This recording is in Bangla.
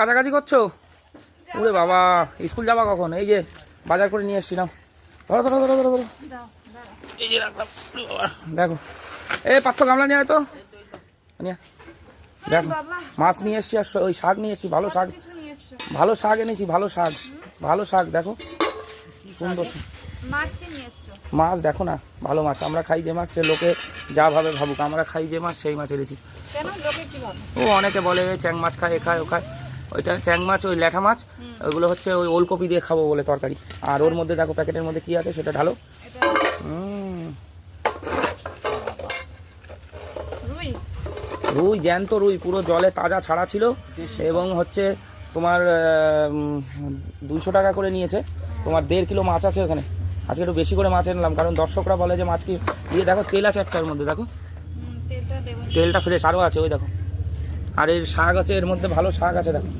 কাছাকাছি করছ? ওরে বাবা স্কুল যাবা কখন? এই যে বাজার করে নিয়ে এসছি নাও। ধরো ধরো ধরো ধরো ধরো। এই যে রাখলাম দেখো। এ পাত্র গামলা নিয়ে তো। নিয়ে দেখো মাছ নিয়ে এসছি আর ওই শাক নিয়ে এসছি ভালো শাক। ভালো শাক এনেছি ভালো শাক। ভালো শাক দেখো। সুন্দর মাছ দেখো না ভালো মাছ। আমরা খাই যে মাছ সে লোকে যা ভাবে ভাবুক। আমরা খাই যে মাছ সেই মাছ এনেছি। ও অনেকে বলে চ্যাং মাছ খায় এ খায় ও খায়। ওইটা চ্যাং মাছ ওই ল্যাঠা মাছ ওইগুলো হচ্ছে ওই ওলকপি দিয়ে খাব বলে তরকারি। আর ওর মধ্যে দেখো প্যাকেটের মধ্যে কি আছে সেটা ঢালো। রুই। রুই জ্যান্ত রুই পুরো জলে তাজা ছাড়া ছিল এবং হচ্ছে তোমার দুইশো টাকা করে নিয়েছে। তোমার দেড় কিলো মাছ আছে ওখানে। আজকে একটু বেশি করে মাছ আনলাম কারণ দর্শকরা বলে যে মাছ কি দিয়ে দেখো তেল আছে একটার মধ্যে দেখো। তেলটা ফ্রেশ আরও আছে ওই দেখো। আর এর শাক আছে এর মধ্যে ভালো শাক আছে দেখো।